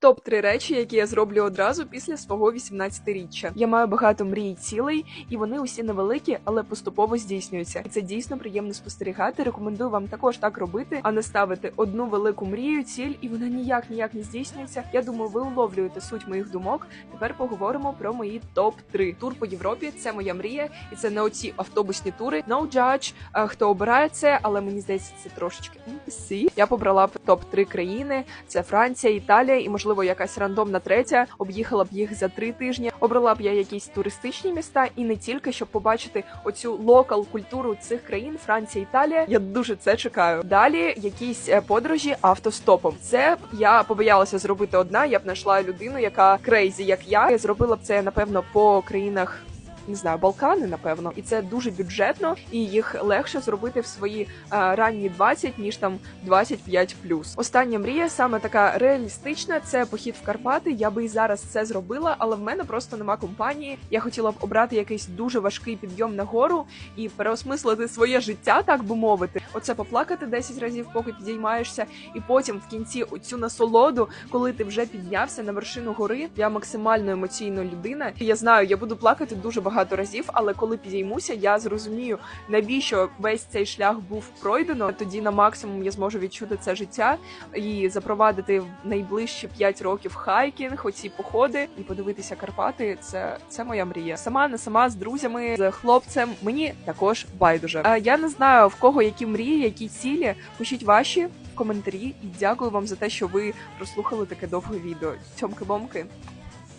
Топ 3 речі, які я зроблю одразу після свого 18-річчя. Я маю багато мрій, цілей, і вони усі невеликі, але поступово здійснюються. І це дійсно приємно спостерігати. Рекомендую вам також так робити, а не ставити одну велику мрію, ціль, і вона ніяк ніяк не здійснюється. Я думаю, ви уловлюєте суть моїх думок. Тепер поговоримо про мої топ 3 Тур по Європі це моя мрія, і це не оці автобусні тури. No judge, е, хто обирає це, але мені здається, це трошечки NPC. Я побрала б топ 3 країни: це Франція, Італія і можливо якась рандомна третя. Об'їхала б їх за три тижні. Обрала б я якісь туристичні міста, і не тільки щоб побачити оцю локал культуру цих країн Франція, Італія. Я дуже це чекаю. Далі якісь е, подорожі автостопом. Це я побоялася зробити одна. Я б знайшла людину, яка крейзі, як я. Я зробила б це напевно по країнах. Не знаю, Балкани, напевно, і це дуже бюджетно, і їх легше зробити в свої е, ранні 20, ніж там 25 Остання мрія саме така реалістична. Це похід в Карпати. Я би і зараз це зробила, але в мене просто нема компанії. Я хотіла б обрати якийсь дуже важкий підйом на гору і переосмислити своє життя, так би мовити. Оце поплакати 10 разів, поки підіймаєшся, і потім в кінці оцю насолоду, коли ти вже піднявся на вершину гори. Я максимально емоційна людина. І я знаю, я буду плакати дуже багато разів, але коли підіймуся, я зрозумію, навіщо весь цей шлях був пройдено. Тоді на максимум я зможу відчути це життя і запровадити в найближчі 5 років хайкінг, оці походи і подивитися Карпати. Це, це моя мрія. Сама не сама з друзями, з хлопцем. Мені також байдуже. А я не знаю в кого які мрії, які цілі. Пишіть ваші коментарі і дякую вам за те, що ви прослухали таке довге відео. Цьомки-бомки.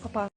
Па-па.